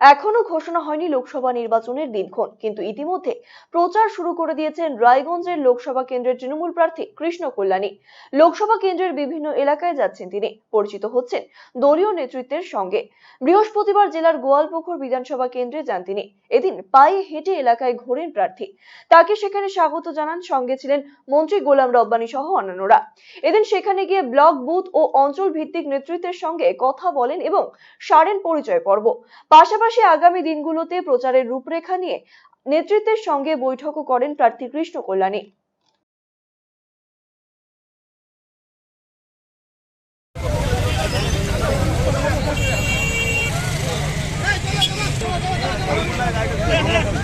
এখনও ঘোষণা হয়নি লোকসভা নির্বাচনের দিনক্ষণ, কিন্তু ইতিমধ্যে প্রচার শুরু করে দিয়েছেন রায়গঞ্জের লোকসভা কেন্দ্রের তৃণমূল প্রার্থী কৃষ্ণ কল্যাণী। লোকসভা কেন্দ্রের বিভিন্ন এলাকায় যাচ্ছেন তিনি, পরিচিত হচ্ছেন দলীয় নেতৃত্বের সঙ্গে। বৃহস্পতিবার জেলার গোয়ালপুকুর বিধানসভা কেন্দ্রে যান তিনি। এদিন পায়ে হেঁটে এলাকায় ঘোরেন প্রার্থী। তাকে সেখানে স্বাগত জানান সঙ্গে ছিলেন মন্ত্রী গোলাম রব্বানী সহ অন্যান্যরা। এদিন সেখানে গিয়ে ব্লক বুথ ও অঞ্চল ভিত্তিক নেতৃত্বের সঙ্গে কথা বলেন এবং সারেন পরিচয় পর্ব। পাশাপাশি আগামী দিনগুলোতে প্রচারের রূপরেখা নিয়ে নেতৃত্বের সঙ্গে বৈঠকও করেন প্রার্থী কৃষ্ণ কল্যাণী। জিতছে জিতছে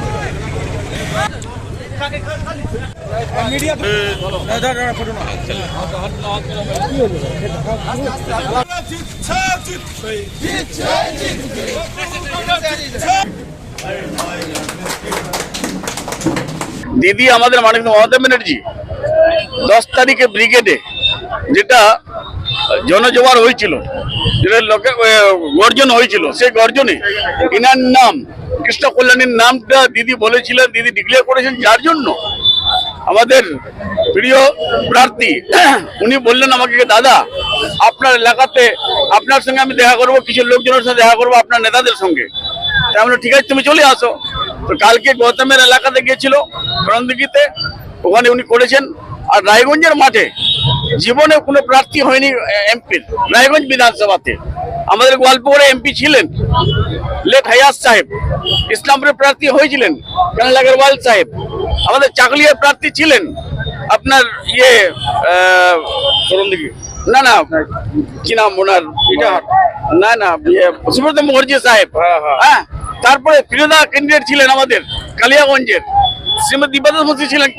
দিদি আমাদের মাননীয় মমতা ব্যানার্জি, দশ তারিখে ব্রিগেডে যেটা জনজোয়ার হয়েছিল, যেটা লোকে গর্জন হয়েছিল, সেই গর্জনে ইনার নাম কৃষ্ণ কল্যাণীর নামটা দিদি বলেছিলেন, দিদি ডিক্লেয়ার করেছেন, যার জন্য আমাদের প্রিয় প্রার্থী, উনি বললেন আমাকে, দাদা, আপনার এলাকাতে, আপনার সঙ্গে আমি দেখা করব, কিছু লোকজনের সাথে দেখা করব, আপনার নেতাদের সঙ্গে। তাই আমরা ঠিক আছে, তুমি চলে আসো। তো কালকে গৌতমের এলাকাতে গিয়েছিল রণদিঘিতে ওখানে উনি করেছেন। আর রায়গঞ্জের মাঠে জীবনে কোনো প্রার্থী হয়নি এমপির, রায়গঞ্জ বিধানসভাতে। আমাদের গোয়ালপুরে এমপি ছিলেন। লেট হায়াস সাহেব ইসলামপুরের প্রার্থী হয়েছিলেন কানাল আগরওয়াল সাহেব। আমাদের চাকলিয়ার প্রার্থী ছিলেন আপনার ইয়ে না না কি নাম ওনার? না না ইয়ে সুব্রত মুখার্জি সাহেব। হ্যাঁ তারপরে প্রিয়দা ক্যান্ডিডেট ছিলেন আমাদের কালিয়াগঞ্জের। শ্রীমতী দিবাদাস মুন্সি ছিলেন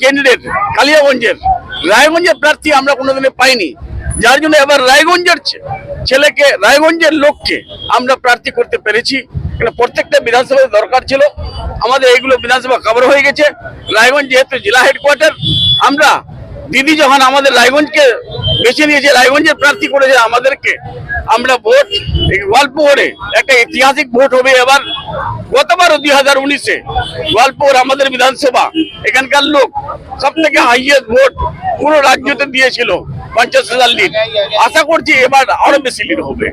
ক্যান্ডিডেট কালিয়াগঞ্জের। রায়গঞ্জের প্রার্থী আমরা কোনোদিনে পাইনি। যার জন্য এবার রায়গঞ্জের ছেলেকে, রায়গঞ্জের লোককে আমরা প্রার্থী করতে পেরেছি। প্রত্যেকটা বিধানসভায় দরকার ছিল। আমাদের এইগুলো বিধানসভা কভার হয়ে গেছে। রায়গঞ্জ যেহেতু জেলা হেডকোয়ার্টার আমরা দিদি যখন আমাদের রায়গঞ্জকে বেছে নিয়েছে, রায়গঞ্জের প্রার্থী করেছে আমাদেরকে, আমরা ভোট গোয়ালপুরে একটা ঐতিহাসিক ভোট হবে এবার। গতবারও দুই হাজার উনিশে গোয়ালপুর আমাদের বিধানসভা, এখানকার লোক সব থেকে হাইয়েস্ট ভোট পুরো রাজ্যতে দিয়েছিল। পঞ্চাশ হাজার লিড আশা করছি এবার আরও বেশি লিড হবে।